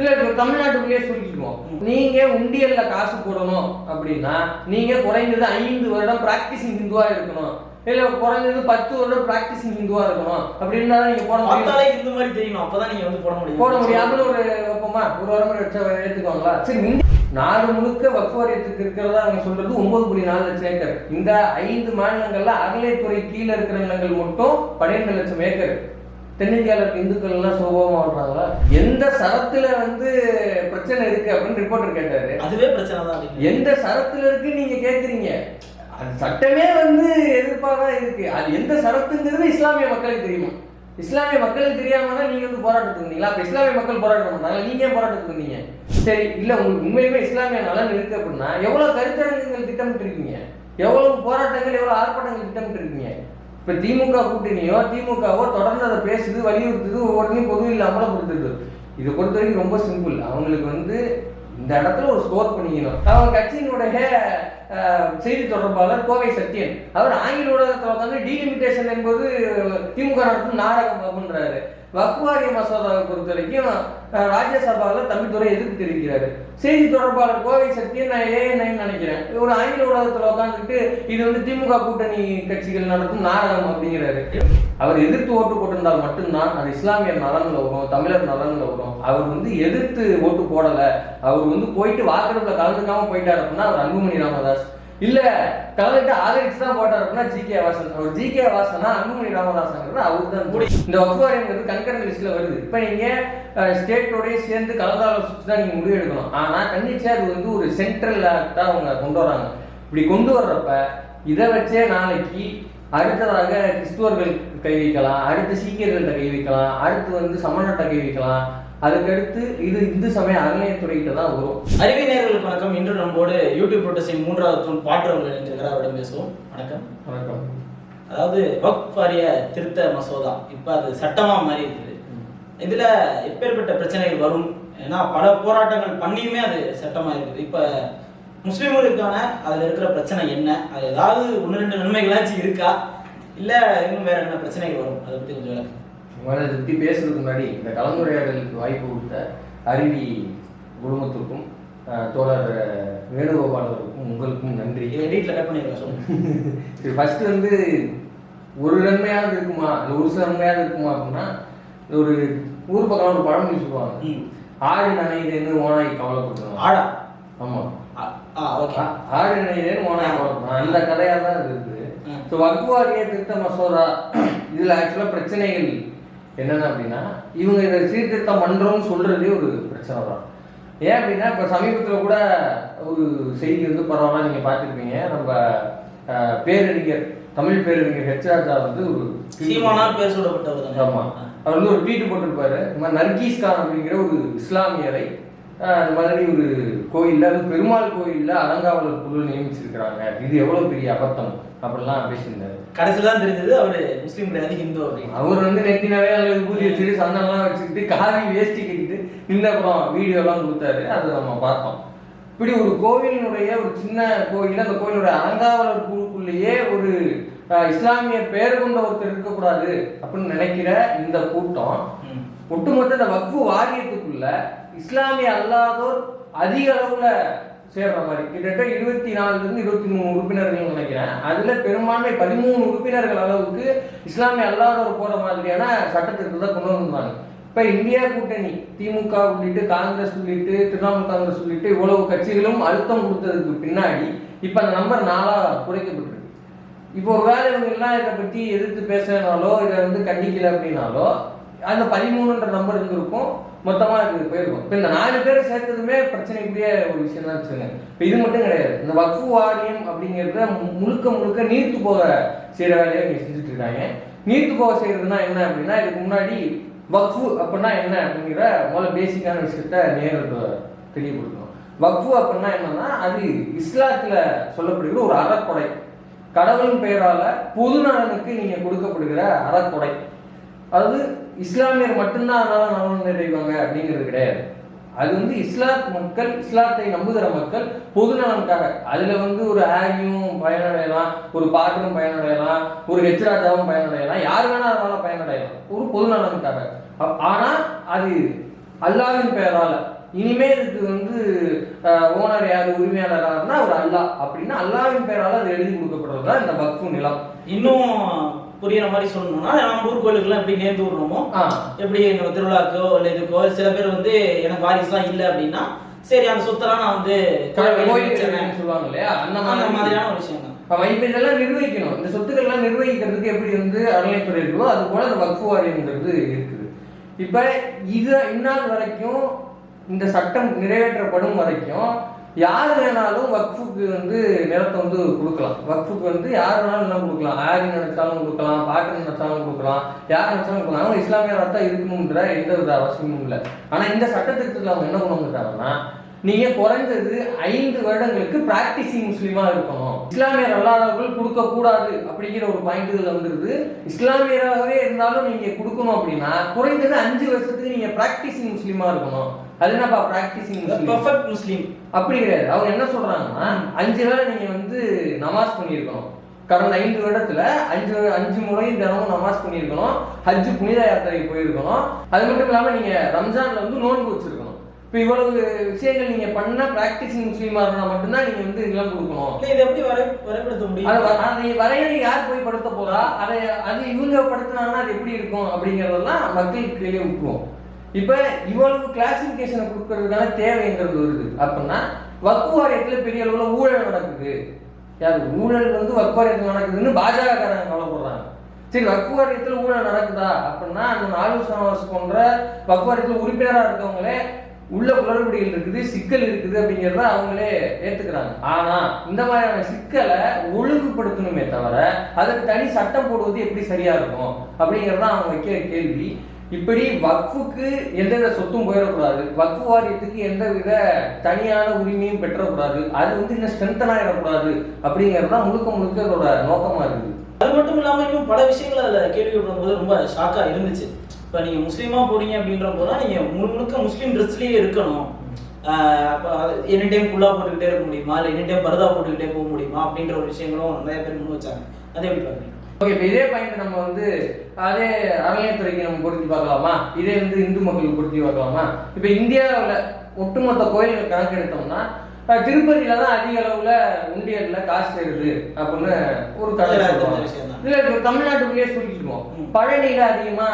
இல்ல இப்ப தமிழ்நாட்டுக்குள்ளேயே சொல்லிக்குவோம் நீங்க உண்டியல்ல காசு போடணும் அப்படின்னா நீங்க குறைந்தது ஐந்து வருடம் பிராக்டிசிங் ஹிந்துவா இருக்கணும். இல்ல குறைஞ்சது பத்து வருடம் பிராக்டிசிங் ஹிந்துவா இருக்கணும். அப்படின்னா நீங்க போட முடியும். இந்த மாதிரி தெரியணும். அப்பதான் நீங்க வந்து போட முடியும். போட முடியாமல் ஒரு வைப்போமா? ஒரு வாரம் வச்ச ஏத்துக்குவாங்களா சரி நாடு முழுக்க வக்ஃப் வாரியத்துக்கு இருக்கிறதா அவங்க சொல்றது ஒன்பது புள்ளி நாலு லட்சம் ஏக்கர். இந்த ஐந்து மாநிலங்கள்ல அகலைத்துறை கீழே இருக்கிற நிலங்கள் மட்டும் பன்னிரெண்டு லட்சம் ஏக்கர். தென்னிந்தியாவில் இருக்க இந்துக்கள் எல்லாம் வாழ்றாங்களா எந்த சரத்துல வந்து பிரச்சனை இருக்கு அப்படின்னு ரிப்போர்ட்டர் கேட்டாரு. அதுவே பிரச்சனை தான் எந்த சரத்துல இருக்கு நீங்க கேக்குறீங்க? அது சட்டமே வந்து எதிர்ப்பாக தான் இருக்கு. அது எந்த சரத்துங்கிறது இஸ்லாமிய மக்களுக்கு தெரியுமா? இஸ்லாமிய மக்களுக்கு தெரியாம தான் நீங்க வந்து போராட்டத்துக்கு வந்தீங்களா? அப்ப இஸ்லாமிய மக்கள் போராட்டம் பண்ணாங்க நீங்க போராட்டத்துக்கு வந்தீங்க? சரி இல்ல உங்களுக்கு உண்மையுமே இஸ்லாமிய நலன் இருக்கு அப்படின்னா எவ்வளவு கருத்தரங்குகள் திட்டமிட்டு இருக்கீங்க எவ்வளவு போராட்டங்கள் எவ்வளவு ஆர்ப்பாட்டங்கள் திட்டமிட்டு இருக்கீங்க இப்போ திமுக கூட்டணியோ திமுகவோ தொடர்ந்து அதை பேசுது வலியுறுத்துது ஒவ்வொருத்தையும் பொதுவில் அமலப்படுத்துது இதை பொறுத்த வரைக்கும் ரொம்ப சிம்பிள் அவங்களுக்கு வந்து இந்த இடத்துல ஒரு ஸ்கோர் பண்ணிக்கணும். அவங்க கட்சியினுடைய செய்தி தொடர்பாளர் கோவை சத்யன். அவர் ஆங்கில ஊடகத்தில் வந்து டீலிமிட்டேஷன் என்பது திமுக நடத்தும் நாடகம் அப்படின்றாரு வக்வாரிய மசோதாவை பொறுத்த வரைக்கும் ராஜ்யசபாவில் தம்பித்துறை எதிர்ப்பு தெரிவிக்கிறாரு செய்தி தொடர்பாளர் கோவை சத்யன் நான் ஏஎன்ஐன்னு நினைக்கிறேன். ஒரு ஆங்கில ஊடகத்தில் உட்காந்துட்டு இது வந்து திமுக கூட்டணி கட்சிகள் நடத்தும் நாடகம் அப்படிங்கிறாரு. அவர் எதிர்த்து ஓட்டு போட்டிருந்தால் மட்டும்தான் அது இஸ்லாமிய நலனில் வரும் தமிழர் நலனில் வரும் அவர் வந்து எதிர்த்து ஓட்டு போடலை. அவர் வந்து போயிட்டு வாக்கெடுப்பில் கலந்துக்காமல் போயிட்டார் அப்படின்னா அவர் அன்புமணி ராமதாஸ். இல்ல கலந்துட்டு ஆதரிச்சு தான் போட்டார் அப்படின்னா ஜி கே வாசன் அவர் ஜி கே வாசனா அன்புமணி ராமதாஸ்ங்கிறது அவர் தான் இந்த வகுவாரியங்கிறது கண்கரண்ட் லிஸ்ட்ல வருது. இப்ப நீங்க ஸ்டேட்டோடய சேர்ந்து கலந்தாலோசிச்சு தான் நீங்க முடிவு எடுக்கணும். ஆனா கண்டிச்சா அது வந்து ஒரு சென்ட்ரல் ஆக்டா அவங்க கொண்டு வராங்க. இப்படி கொண்டு வர்றப்ப இதை வச்சே நாளைக்கு அடுத்ததாக கிறிஸ்துவர்கள் கை வைக்கலாம் அடுத்து சீக்கியர்கள்ட்ட கை வைக்கலாம் அடுத்து வந்து சமணர்கிட்ட கை வைக்கலாம் அதுக்கடுத்து இது இந்து சமய அறநிலையத்துறைகிட்ட தான் வரும். அறிவை நேர்களுக்கு வணக்கம். இன்று நம்மோடு யூடியூப் புரோட்டஸின் மூன்றாவது தூண் பாற்றவர்கள் இணைந்திருக்கிறார் அவரிடம் பேசுவோம். வணக்கம். வணக்கம். அதாவது வக்ஃப் வாரிய திருத்த மசோதா. இப்போ அது சட்டமா மாறி இருக்குது இதுல எப்பேற்பட்ட பிரச்சனைகள் வரும்? ஏன்னா பல போராட்டங்கள் பண்ணியுமே அது சட்டமா இருக்குது இப்ப முஸ்லிம்களுக்கான அதுல இருக்கிற பிரச்சனை என்ன? அது ஏதாவது ஒன்று ரெண்டு நன்மைகளாச்சும் இருக்கா? இல்ல இன்னும் வேற என்ன பிரச்சனைகள் வரும்? அதை பத்தி கொஞ்சம் விளக்கம் முதல்ல இதை பத்தி பேசுறதுக்கு முன்னாடி இந்த கலந்துரையாடலுக்கு வாய்ப்பு கொடுத்த அருவி குடும்பத்திற்கும் அஹ், தோழர் வேணுகோபாலருக்கும் உங்களுக்கும் நன்றி. இதை எடிட்ல கட் பண்ணிடுறேன் சொல்லுங்க. சரி ஃபர்ஸ்ட் வந்து ஒரு நன்மையாவது இருக்குமா? இல்லை ஒரு சில நன்மையாவது இருக்குமா அப்படின்னா ஒரு ஊர் பக்கம் ஒரு பழமொழி சொல்லுவாங்க. ஆடு நனையுதுன்னு ஓனாய் கவலைப்படுறாங்க ஆடா. ஆமா. ஆ- ஆ ஓகே. ஆ- ஆடு நனையுதுன்னு ஓனாய் கவலைப்படுறாங்க அந்த கதையா தான் இருக்குது. ஸோ வகுவாரிய திருத்த மசோதா இதுல ஆக்சுவலா பிரச்சனைகள் என்னென்ன அப்படின்னா இவங்க இதை சீர்திருத்தம் பண்றோம்னு சொல்றதே ஒரு பிரச்சனை தான். ஏன் அப்படின்னா இப்போ சமீபத்தில் கூட ஒரு செய்தி வந்து பரவாயில்ல நீங்க பார்த்துருப்பீங்க. நம்ம பேரறிஞர் தமிழ் பேரறிஞர் ஹெச் ராஜா வந்து ஒரு சீமானால் பேர் சூடப்பட்டவர் ஆமா. அவர் வந்து ஒரு ட்வீட் போட்டிருப்பாரு. இந்த மாதிரி நர்கீஸ் கான் அப்படிங்கிற ஒரு இஸ்லாமியரை இந்த மாதிரி ஒரு கோயில்ல அது பெருமாள் கோயில்ல அலங்காவலர் குழு நியமிச்சிருக்கிறாங்க. இது எவ்வளவு பெரிய அபத்தம்? அப்படிலாம் பேசியிருந்தாரு. கடைசியில் தான் தெரிஞ்சது அவரு முஸ்லீம் கிடையாது ஹிந்து அப்படின்னு. அவர் வந்து நெத்தினவே அல்லது பூஜை வச்சுட்டு சந்தனம்லாம் வச்சுக்கிட்டு காவி வேஷ்டி கட்டிட்டு நின்று அப்புறம் வீடியோலாம் கொடுத்தாரு. அதை நம்ம பார்த்தோம். இப்படி ஒரு கோவிலினுடைய ஒரு சின்ன கோயில் அந்த கோயிலுடைய அலங்காவலர் குழுக்குள்ளேயே ஒரு இஸ்லாமிய பேர் கொண்ட ஒருத்தர் இருக்கக்கூடாது அப்படின்னு நினைக்கிற இந்த கூட்டம். ஒட்டுமொத்த இந்த வக்ஃபு வாரியத்துக்குள்ள இஸ்லாமிய அல்லாதோர் அதிக அளவுல சேர்ற மாதிரி. கிட்டத்தட்ட இருபத்தி நாலுல இருந்து இருபத்தி மூணு உறுப்பினர்கள் நினைக்கிறேன். அதுல பெரும்பான்மை பதிமூணு உறுப்பினர்கள் அளவுக்கு இஸ்லாமிய அல்லாதோர் போற மாதிரியான சட்டத்திட்டத்தை கொண்டு வந்தாங்க இப்ப இந்தியா கூட்டணி திமுக உள்ளிட்டு காங்கிரஸ் உள்ளிட்டு திரிணாமுல் காங்கிரஸ் உள்ளிட்டு இவ்வளவு கட்சிகளும் அழுத்தம் கொடுத்ததுக்கு பின்னாடி இப்ப அந்த நம்பர் நாளா குறைக்கப்பட்டிருக்கு. இப்போ ஒரு வேலை இவங்க எல்லாம் இதை பத்தி எதிர்த்து பேசினாலோ இதை வந்து கண்டிக்கல அப்படின்னாலோ அந்த பதிமூணுன்ற நம்பர் இருந்திருக்கும் மொத்தமா இது போயிருக்கும். இப்போ இந்த நாலு பேரை சேர்த்ததுமே பிரச்சனைக்குரிய ஒரு விஷயம் தான் வச்சுங்க இப்போ இது மட்டும் கிடையாது. இந்த வக்ஃபு வாரியம் அப்படிங்கிறத மு- முழுக்க முழுக்க நீர்த்து போக செய்யற வேலையை இங்க செஞ்சுட்டு இருக்காங்க. நீர்த்து போக செய்யறதுனா என்ன அப்படின்னா இதுக்கு முன்னாடி வக்ஃபு அப்படின்னா என்ன அப்படிங்கிற முதல்ல பேசிக்கான விஷயத்த நேரில் கொடுக்கணும் வக்ஃபு அப்படின்னா என்னன்னா அது இஸ்லாத்துல சொல்லப்படுகிற ஒரு அறக்கொடை. கடவுளின் பெயரால பொது நலனுக்கு நீங்க கொடுக்கப்படுகிற அறக்கொடை. அதாவது இஸ்லாமியர் மட்டும்தான் அதனால நலன் நிறைவாங்க அப்படிங்கிறது கிடையாது. அது வந்து இஸ்லாத் மக்கள் இஸ்லாத்தை நம்புகிற மக்கள் பொது நலனுக்காக. அதுல வந்து ஒரு ஆகியும் பயனடையலாம் ஒரு பாட்டும் பயனடையலாம் ஒரு ஹெச்ராஜாவும் பயனடையலாம் யார் வேணா அதனால பயனடையலாம். ஒரு பொது நலனுக்காக. ஆனா அது அல்லாவின் பெயரால. இனிமே இதுக்கு வந்து ஓனர் யார் உரிமையாளராருன்னா ஒரு அல்லாஹ். அப்படின்னா அல்லாவின் பெயரால அது எழுதி கொடுக்கப்படுறது தான் இந்த வக்ஃபு நிலம். இன்னும் புரியுற மாதிரி சொல்லணும்னா நம்ம ஊர் கோயிலுக்குலாம் எப்படி நேர்ந்து விடுறோமோ எப்படி எங்க திருவிழாக்கோ இல்லை இதுக்கோ சில பேர் வந்து எனக்கு வாரிசுலாம் இல்லை அப்படின்னா சரி அந்த சொத்தெல்லாம் நான் வந்து. சொல்லுவாங்க இல்லையா அந்த அந்த மாதிரி. மாதிரியான ஒரு விஷயம் தான். இப்ப இதெல்லாம் நிர்வகிக்கணும். இந்த சொத்துக்கள் எல்லாம் நிர்வகிக்கிறதுக்கு எப்படி வந்து அறநிலைத்துறை இருக்கோ அது போல இந்த வக்ஃபு வாரியம்ங்கிறது இருக்குது. இப்ப இது இந்நாள் வரைக்கும் இந்த சட்டம் நிறைவேற்றப்படும் வரைக்கும் யார் வேணாலும் வக்ஃபுக்கு வந்து நிலத்தை வந்து கொடுக்கலாம். வக்ஃபுக்கு வந்து யார் வேணாலும் என்ன கொடுக்கலாம். ஆரி நினைச்சாலும் கொடுக்கலாம் பாட்டு நினைச்சாலும் கொடுக்கலாம் யார் நினைச்சாலும் கொடுக்கலாம். அவங்க இஸ்லாமியராக தான் இருக்கணுன்ற எந்த வித அவசியமும் இல்லை. ஆனால் இந்த சட்டத்திட்டத்தில் அவங்க என்ன கொண்டு நீங்கள் குறைந்தது ஐந்து வருடங்களுக்கு பிராக்டிசிங் முஸ்லீமாக இருக்கணும். இஸ்லாமியர் அல்லாதவர்கள் கொடுக்கக்கூடாது அப்படிங்கிற ஒரு பாயிண்ட் இதில் வந்துருது. இஸ்லாமியராகவே இருந்தாலும் நீங்கள் கொடுக்கணும் அப்படின்னா குறைந்தது அஞ்சு வருஷத்துக்கு நீங்கள் பிராக்டிசிங் முஸ்லீமாக இருக்கணும். அது என்னப்பா பிராக்டிசிங் முஸ்லீம் பர்ஃபெக்ட் முஸ்லீம் அப்படி கிடையாது. அவங்க என்ன சொல்றாங்கன்னா அஞ்சு வேளை நீங்க வந்து நமாஸ் பண்ணியிருக்கணும். கடந்த ஐந்து வருடத்துல அஞ்சு அஞ்சு முறை தினமும் நமாஸ் பண்ணியிருக்கணும். ஹஜ் புனித யாத்திரை போயிருக்கணும். அது மட்டும் இல்லாம நீங்க ரம்ஜான்ல வந்து நோன்பு வச்சிருக்கணும். இப்போ இவ்வளவு விஷயங்கள் நீங்க பண்ண பிராக்டிசிங் முஸ்லீமா இருந்தா மட்டும்தான் நீங்க வந்து இதெல்லாம் கொடுக்கணும். இதை எப்படி வரை வரைபடுத்த முடியும்? அதை வரையறை யார் போய் படுத்த போறா? அதை அது இவங்க படுத்தினாங்கன்னா அது எப்படி இருக்கும்? அப்படிங்கறதெல்லாம் மக்களுக்கு வெளியே விட்டுருவோம் இப்போ இவ்வளவு கிளாசிபிகேஷனை கொடுக்கறதுக்கான தேவைங்கிறது வருது. அப்படின்னா வக்குவாரியத்தில் பெரிய அளவில் ஊழல் நடக்குது. யார்? ஊழல் வந்து வக்கு வாரியத்தில் நடக்குதுன்னு பாஜக காரங்க கவலைப்படுறாங்க. சரி வக்கு ஊழல் நடக்குதா? அப்படின்னா அந்த நாலு சமாவாசம் போன்ற வக்கு உறுப்பினராக உறுப்பினரா இருக்கவங்களே உள்ள குளறுபடிகள் இருக்குது சிக்கல் இருக்குது அப்படிங்கிறத அவங்களே ஏத்துக்கிறாங்க. ஆனா இந்த மாதிரியான சிக்கலை ஒழுங்குபடுத்தணுமே தவிர அதற்கு தனி சட்டம் போடுவது எப்படி சரியா இருக்கும் அப்படிங்கறத அவங்க வைக்கிற கேள்வி. இப்படி வக்ஃபுக்கு எந்தவித சொத்தும் போயிடக்கூடாது. வக்ஃபு வாரியத்துக்கு எந்தவித தனியான உரிமையும் பெற்றக்கூடாது அது வந்து இன்னும் ஸ்ட்ரென்தன் ஆயிடக்கூடாது அப்படிங்கிறது தான் முழுக்க முழுக்க அதோட நோக்கமா இருக்குது. அது மட்டும் இல்லாம இன்னும் பல விஷயங்கள் அதில் கேள்வி போது ரொம்ப ஷாக்கா இருந்துச்சு. இப்போ நீங்க முஸ்லீமா போறீங்க அப்படின்ற போது நீங்க முழு முழுக்க முஸ்லீம் ட்ரெஸ்லயே இருக்கணும். எனி டைம் குல்லா போட்டுக்கிட்டே இருக்க முடியுமா? இல்லை எனி டைம் பரதா போட்டுக்கிட்டே போக முடியுமா? அப்படின்ற ஒரு விஷயங்களும் நிறைய பேர் முன் வச்சாங்க. அதை எப்படி பாக்குறீங்க ஓகே இப்போ இதே பாயிண்ட் நம்ம வந்து அதே அறநிலையத்துறைக்கு நம்ம பொருத்தி பார்க்கலாமா? இதே வந்து இந்து மக்களுக்கு பொருத்தி பார்க்கலாமா? இப்போ இந்தியாவில் ஒட்டுமொத்த கோயில்கள் கணக்கு எடுத்தோம்னா திருப்பதியில தான் அதிக அளவுல உண்டியல்ல காசு சேருது அப்படின்னு ஒரு கதை இல்ல இப்போ தமிழ்நாட்டுக்குள்ளேயே சொல்லிட்டுருவோம் ம். பழனியில அதிகமா.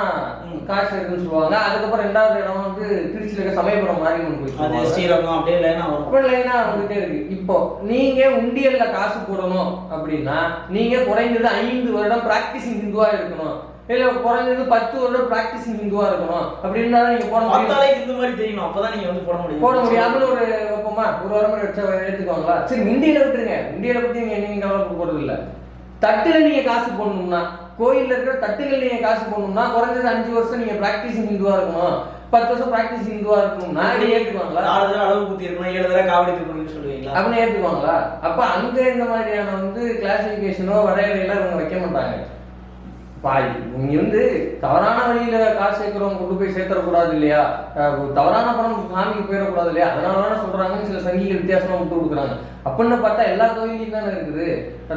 காசு இருக்குன்னு சொல்லுவாங்க. அதுக்கப்புறம் ரெண்டாவது இடம் வந்து திருச்சியில இருக்க சமயபுரம் மாரியம்மன் கோயில் அது. ஸ்ரீரங்கம் அப்படியே லைனா வரும். லைனா வந்துட்டே இருக்கு. இப்போ நீங்க உண்டியல்ல காசு போடணும் அப்படின்னா நீங்க குறைந்தது ஐந்து வருடம் பிராக்டிசிங் ஹிந்துவா இருக்கணும். இல்ல குறைஞ்சது பத்து வருடம் பிராக்டிசிங் ஹிந்துவா இருக்கணும். அப்படின்னா நீங்க போட முடியும். இந்த மாதிரி தெரியணும் அப்பதான் நீங்க வந்து போட முடியும். போட முடியாமல் ஒரு வைப்போமா ஒரு வரமுறை வச்சா ஏத்துக்குவாங்களா சரி உண்டியல விட்டுருங்க. உண்டியல பத்தி நீங்க நீங்க கவலைப்பட போறது இல்ல தட்டுல நீங்க காசு போடணும்னா கோயில்ல இருக்கிற தட்டுகள் நீங்க காசு போடணும்னா குறைஞ்சது அஞ்சு வருஷம் நீங்க பிராக்டிசிங் ஹிந்துவா இருக்கணும். பத்து வருஷம் பிராக்டிஸ் ஹிந்துவா இருக்கணும்னா நீங்க ஏத்துக்குவாங்களா? நாலு தடவை அளவு குத்தி இருக்கணும் ஏழு தடவை காவடி இருக்கணும்னு சொல்லுவீங்களா? அப்படின்னு ஏத்துக்குவாங்களா? அப்ப அங்க இந்த மாதிரியான வந்து கிளாசிபிகேஷனோ வரையறையெல்லாம் இவங்க வைக்க மாட்டாங்க. பாய் இவங்க வந்து தவறான வழியில காசு சேர்க்கிறவங்க கொண்டு போய் சேர்த்தரக்கூடாது இல்லையா? தவறான பணம் சாமிக்கு போயிடக்கூடாது இல்லையா? அதனால தானே சொல்றாங்கன்னு சில சங்கிகள் வித்தியாசமா விட்டு கொடுக்குறாங்க. அப்படின்னு பார்த்தா எல்லா கோயிலையும் தானே இருக்குது.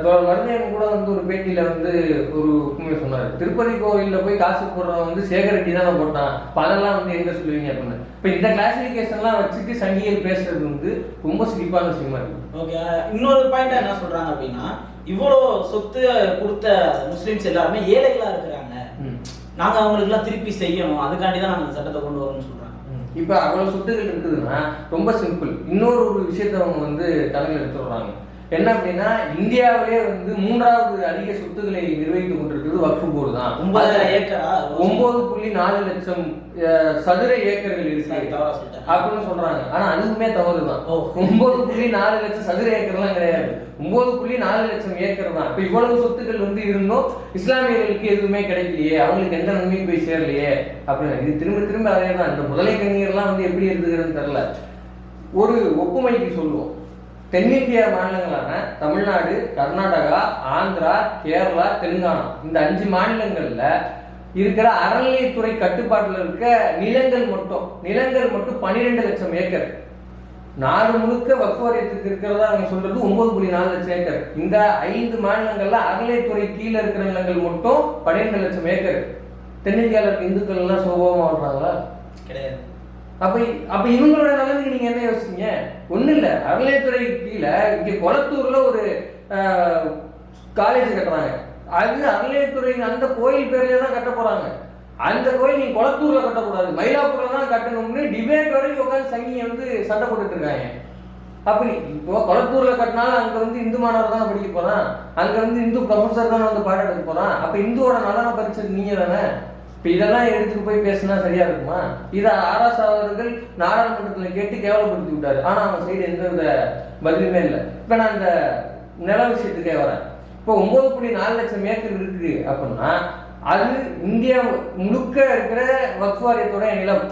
தோழர் மருதையன் கூட வந்து ஒரு பேட்டியில வந்து ஒரு உண்மையை சொன்னாரு. திருப்பதி கோவில்ல போய் காசு போடுறவன் வந்து சேகரட்டி தானே போட்டான். பதெல்லாம் அதெல்லாம் வந்து எங்க சொல்லுவீங்க அப்படின்னு. இப்ப இந்த கிளாசிபிகேஷன்லாம் வச்சுட்டு சங்கிகள் பேசுறது வந்து ரொம்ப சிரிப்பான விஷயமா இருக்கு. ஓகே இன்னொரு பாயிண்ட் என்ன சொல்றாங்க அப்படின்னா இவ்வளோ சொத்து கொடுத்த முஸ்லிம்ஸ் எல்லாருமே ஏழைகளா இருக்கிறாங்க. ம். நாங்க அவங்களுக்கு எல்லாம் திருப்பி செய்யணும். அதுக்காண்டி தான் நாங்க சட்டத்தை கொண்டு வரணும்னு சொல்றாங்க. இப்ப அவ்வளவு சொத்துக்கள் இருக்குதுன்னா ரொம்ப சிம்பிள் இன்னொரு ஒரு விஷயத்த அவங்க வந்து தலைமையில் எடுத்துடுறாங்க என்ன அப்படின்னா இந்தியாவிலே வந்து மூன்றாவது அதிக சொத்துக்களை நிர்வகித்துக் கொண்டிருக்கிறது வக்ஃபு போர்டு தான். ஒன்பதாயிரம் ஏக்கரா? ஒன்பது புள்ளி நாலு லட்சம் சதுர ஏக்கர்கள் இருக்கு. அப்படின்னு சொல்றாங்க. ஆனா அதுவுமே தவறு தான். ஓ. ஒன்பது புள்ளி நாலு லட்சம் சதுர ஏக்கர்லாம் கிடையாது. ஒன்பது புள்ளி நாலு லட்சம் ஏக்கர் தான். இப்ப இவ்வளவு சொத்துக்கள் வந்து இருந்தும் இஸ்லாமியர்களுக்கு எதுவுமே கிடைக்கலையே. அவங்களுக்கு எந்த நன்மையும் போய் சேரலையே. அப்படின்னு. இது திரும்ப திரும்ப அதே தான். இந்த முதலை கண்ணீர்லாம் வந்து எப்படி இருந்துக்கிறதுன்னு தெரியல. ஒரு ஒப்புமைக்கு சொல்லுவோம். தென்னிந்திய மாநிலங்களான தமிழ்நாடு கர்நாடகா ஆந்திரா கேரளா தெலுங்கானா. இந்த அஞ்சு மாநிலங்கள்ல இருக்கிற அறநிலையத்துறை கட்டுப்பாட்டில் இருக்க நிலங்கள் மட்டும் நிலங்கள் மட்டும் பன்னிரெண்டு லட்சம் ஏக்கர். நாடு முழுக்க வக்குவாரியத்துக்கு இருக்கிறதா அவங்க சொல்றது ஒன்பது புள்ளி நாலு லட்சம் ஏக்கர். இந்த ஐந்து மாநிலங்கள்ல அறநிலையத்துறை கீழே இருக்கிற நிலங்கள் மட்டும் பன்னிரெண்டு லட்சம் ஏக்கர். தென்னிந்தியாவில் இந்துக்கள் எல்லாம் சுகமா வாழ்றாங்களா? கிடையாது. அப்ப அப்ப இவங்களோட நலனுக்கு நீங்க என்ன யோசிச்சீங்க ஒண்ணு இல்ல. அறநிலையத்துறை கீழே இங்க கொளத்தூர்ல ஒரு காலேஜ் கட்டுறாங்க. அது அறநிலையத்துறை அந்த கோயில் பேர்லயே தான் கட்ட போறாங்க. அந்த கோயில் நீங்க கொளத்தூர்ல கட்டக்கூடாது. மயிலாப்பூர்ல தான் கட்டணும்னு டிபேட் வரைக்கும் உட்காந்து சங்கி வந்து சண்டை போட்டுட்டு இருக்காங்க. அப்படி இப்போ கொளத்தூர்ல கட்டினாலும் அங்க வந்து இந்து மாணவர் தானே படிக்க போறான்? அங்க வந்து இந்து ப்ரொஃபசர் தானே வந்து பாடம் எடுக்க போறான்? அப்ப இந்துவோட நலனை பறிச்சது நீங்க தானே இப்போ இதெல்லாம் எடுத்துட்டு போய் பேசினா சரியா இருக்குமா? இதை ஆராஸ் அவர்கள் கேட்டு கேவலப்படுத்தி விட்டாரு. ஆனால் அவன் சைடு எந்த வித பதிலுமே இல்லை. இப்போ நான் இந்த நில விஷயத்துக்கே வரேன். இப்போ ஒன்பது புள்ளி நாலு லட்சம் ஏக்கர் இருக்குது அப்படின்னா அது இந்தியா முழுக்க இருக்கிற வக்ஃப் நிலம்.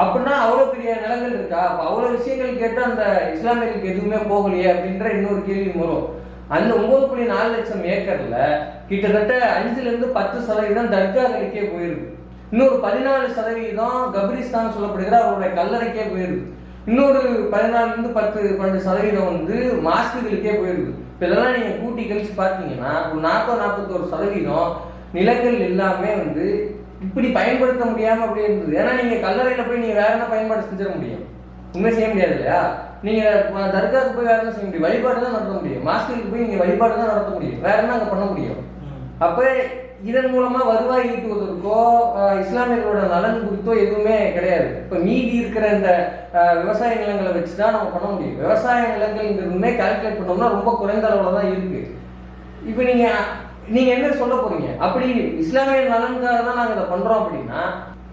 அப்படின்னா அவ்வளோ பெரிய நிலங்கள் இருக்கா? அப்போ அவ்வளோ விஷயங்கள் கேட்டு அந்த இஸ்லாமியர்களுக்கு எதுவுமே போகலையே அப்படின்ற இன்னொரு கேள்வி வரும். அந்த ஒன்பது புள்ளி நாலு லட்சம் ஏக்கர்ல கிட்டத்தட்ட அஞ்சுல இருந்து பத்து சதவீதம் தர்காக்களுக்கே போயிருக்கு. இன்னொரு பதினாலு சதவீதம் கபிரிஸ்தான் சொல்லப்படுகிற அவருடைய கல்லறைக்கே போயிருக்கு. இன்னொரு பதினாலுலேருந்து பத்து பன்னெண்டு சதவீதம் வந்து மாஸ்குகளுக்கே போயிருக்கு. இப்போ இதெல்லாம் நீங்கள் கூட்டி கழிச்சு பார்த்தீங்கன்னா ஒரு நாற்பது நாற்பத்தோரு சதவீதம் நிலங்கள் எல்லாமே வந்து இப்படி பயன்படுத்த முடியாமல் அப்படியே இருந்தது. ஏன்னா நீங்கள் கல்லறையில் போய் நீங்கள் வேற என்ன பயன்பாடு செஞ்சிட முடியும்? உண்மை செய்ய முடியாது இல்லையா? நீங்க அஹ், தர்காவுக்கு போய் வேற என்ன செய்ய முடியும். வழிபாடு தான் நடத்த முடியும். மாஸ்குக்கு போய் நீங்க வழிபாடு தான் நடத்த முடியும். வேற என்ன அங்க பண்ண முடியும்? அப்ப இதன் மூலமா வருவாய் ஈட்டுவதற்கோ இஸ்லாமியர்களோட நலன் குறித்தோ எதுவுமே கிடையாது. இப்ப மீதி இருக்கிற இந்த விவசாய நிலங்களை வச்சு தான் நம்ம பண்ண முடியும். விவசாய நிலங்கள்ங்கிறதுமே கால்குலேட் பண்ணோம்னா ரொம்ப குறைந்த அளவுல தான் இருக்கு. இப்ப நீங்க நீங்க என்ன சொல்ல போறீங்க? அப்படி இஸ்லாமிய நலனுக்காக தான் நாங்க இதை பண்றோம் அப்படின்னா